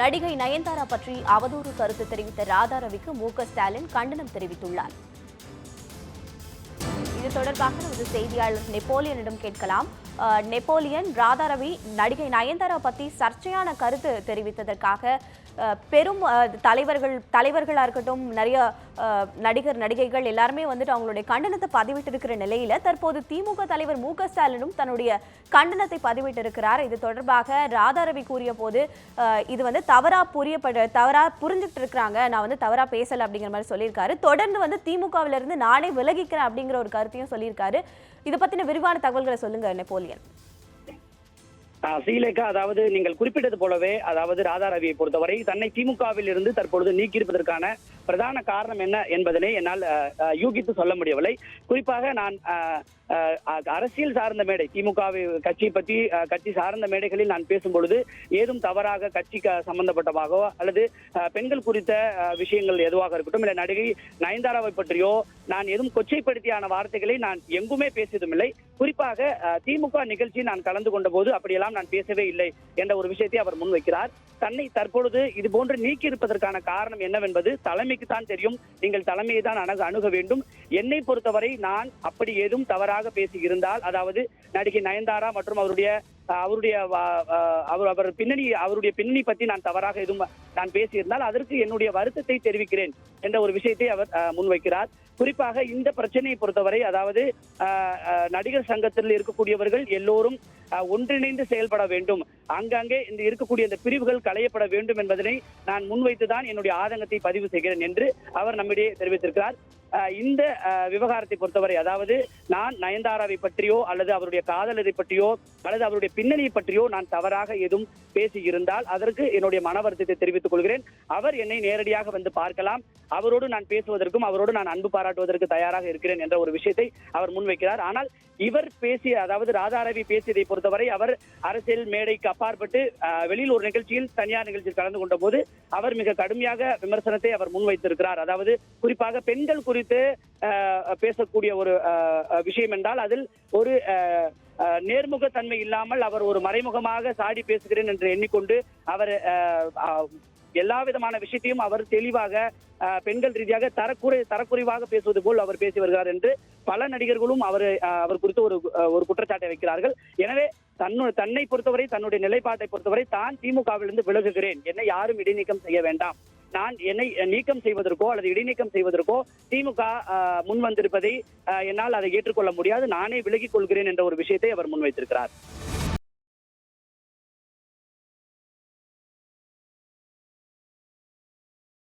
நடிகை நயன்தாரா பற்றி அவதூறு கருத்து தெரிவித்த ராதா ரவிக்கு மு ஸ்டாலின் கண்டனம் தெரிவித்துள்ளார். இது தொடர்பாக நமது செய்தியாளர் நெப்போலியனிடம் கேட்கலாம். அஹ், நெப்போலியன் ராதாரவி நடிகை நயன்தாரா பற்றி சர்ச்சையான கருத்து தெரிவித்ததற்காக பெரும் தலைவர்கள் தலைவர்களாக இருக்கட்டும் நிறைய நடிகர் நடிகைகள் எல்லாருமே வந்துட்டு அவங்களுடைய கண்டனத்தை பதிவிட்டிருக்கிற நிலையில தற்போது திமுக தலைவர் மு க ஸ்டாலினும் தன்னுடைய கண்டனத்தை பதிவிட்டிருக்கிறார். இது தொடர்பாக ராதாரவி கூறிய போது இது வந்து தவறா புரியப்பட தவறா புரிஞ்சுட்டு இருக்கிறாங்க நான் வந்து தவறா பேசல அப்படிங்கிற மாதிரி சொல்லியிருக்காரு. தொடர்ந்து வந்து திமுகவில இருந்து நானே விலகிக்கிறேன் அப்படிங்கிற ஒரு கருத்தையும் சொல்லியிருக்காரு. இதை பத்தின விரிவான தகவல்களை சொல்லுங்க நெப்போலியன். ஸ்ரீலேகா அதாவது நீங்கள் குறிப்பிட்டது போலவே அதாவது ராதா ரவியை பொறுத்தவரை தன்னை திமுகவில் இருந்து தற்பொழுது நீக்கியிருப்பதற்கான பிரதான காரணம் என்ன என்பதனை என்னால் யூகித்து சொல்ல முடியவில்லை. குறிப்பாக நான் அரசியல் சார்ந்த மேடை திமுக கட்சியை பற்றி கட்சி சார்ந்த மேடைகளில் நான் பேசும் பொழுது ஏதும் தவறாக கட்சி சம்பந்தப்பட்டமாகவோ அல்லது பெண்கள் குறித்த விஷயங்கள் எதுவாக இருக்கட்டும் இல்லை நடிகை நயன்தாராவை பற்றியோ நான் எதுவும் கொச்சைப்படுத்தியான வார்த்தைகளை நான் எங்குமே பேசியதும் இல்லை குறிப்பாக திமுக நிகழ்ச்சி நான் கலந்து கொண்ட போது அப்படியெல்லாம் நான் பேசவே இல்லை என்ற ஒரு விஷயத்தை அவர் முன்வைக்கிறார். தன்னை தற்பொழுது இது போன்று நீக்கி இருப்பதற்கான காரணம் என்னவென்பது தலைமை தலைமைக்கு தான் தெரியும். நீங்கள் தலைமையை தான் அணுக அணுக வேண்டும். என்னை பொறுத்தவரை நான் அப்படி ஏதும் தவறாக பேசி இருந்தால் அதாவது நடிகை நயன்தாரா மற்றும் அவருடைய அவருடைய அவர் அவர் பின்னணி அவருடைய பின்னணி பற்றி நான் தவறாக எதுவும் நான் பேசியிருந்தால் அதற்கு என்னுடைய வருத்தத்தை தெரிவிக்கிறேன் என்ற ஒரு விஷயத்தை அவர் முன்வைக்கிறார். குறிப்பாக இந்த பிரச்சனையை பொறுத்தவரை அதாவது நடிகர் சங்கத்தில் இருக்கக்கூடியவர்கள் எல்லோரும் ஒன்றிணைந்து செயல்பட வேண்டும். அங்கங்கே இந்த இருக்கக்கூடிய இந்த பிரிவுகள் களையப்பட வேண்டும் என்பதனை நான் முன்வைத்துதான் என்னுடைய ஆதங்கத்தை பதிவு செய்கிறேன் என்று அவர் நம்மிடையே தெரிவித்திருக்கிறார். இந்த விவகாரத்தை பொறுத்தவரை அதாவது நான் நயன்தாராவை பற்றியோ அல்லது அவருடைய காதலரை பற்றியோ அல்லது அவருடைய பின்னணியை பற்றியோ நான் தவறாக எதுவும் பேசி இருந்தால் அதற்கு என்னுடைய மன வருத்தத்தை தெரிவித்துக் கொள்கிறேன். அவர் என்னை நேரடியாக வந்து பார்க்கலாம். அவரோடு நான் பேசுவதற்கும் அவரோடு நான் அன்பு பாராட்டுவதற்கு தயாராக இருக்கிறேன் என்ற ஒரு விஷயத்தை அவர் முன்வைக்கிறார். ஆனால் இவர் பேசிய அதாவது ராதாரவி பேசியதை பொறுத்தவரை அவர் அரசியல் மேடைக்கு அப்பாற்பட்டு வெளியில் ஒரு நிகழ்ச்சியில் தனியார் நிகழ்ச்சியில் கலந்து கொண்ட போது அவர் மிக கடுமையாக விமர்சனத்தை அவர் முன்வைத்திருக்கிறார். அதாவது குறிப்பாக பெண்கள் குறி குறித்து பேசக்கூடிய ஒரு விஷயம் என்றால் அதில் ஒரு நேர்முக தன்மை இல்லாமல் அவர் ஒரு மறைமுகமாக சாடி பேசுகிறேன் என்று எண்ணிக்கொண்டு அவர் எல்லா விதமான விஷயத்தையும் அவர் தெளிவாக பெண்கள் ரீதியாக தரக்குறை தரக்குறைவாக பேசுவது போல் அவர் பேசி வருகிறார் என்று பல நடிகர்களும் அவர் அவர் குறித்து ஒரு ஒரு குற்றச்சாட்டை வைக்கிறார்கள். எனவே தன்னு தன்னை பொறுத்தவரை தன்னுடைய நிலைப்பாட்டை பொறுத்தவரை தான் திமுகவிலிருந்து விலகுகிறேன். என்னை யாரும் இடைநீக்கம் செய்ய வேண்டாம். நான் என்னை நீக்கம் செய்வதற்கோ அல்லது இடைநீக்கம் செய்வதற்கோ திமுக அஹ், முன் வந்திருப்பதை அஹ், என்னால் அதை ஏற்றுக்கொள்ள முடியாது. நானே விலகிக் கொள்கிறேன் என்ற ஒரு விஷயத்தை அவர் முன்வைத்திருக்கிறார்.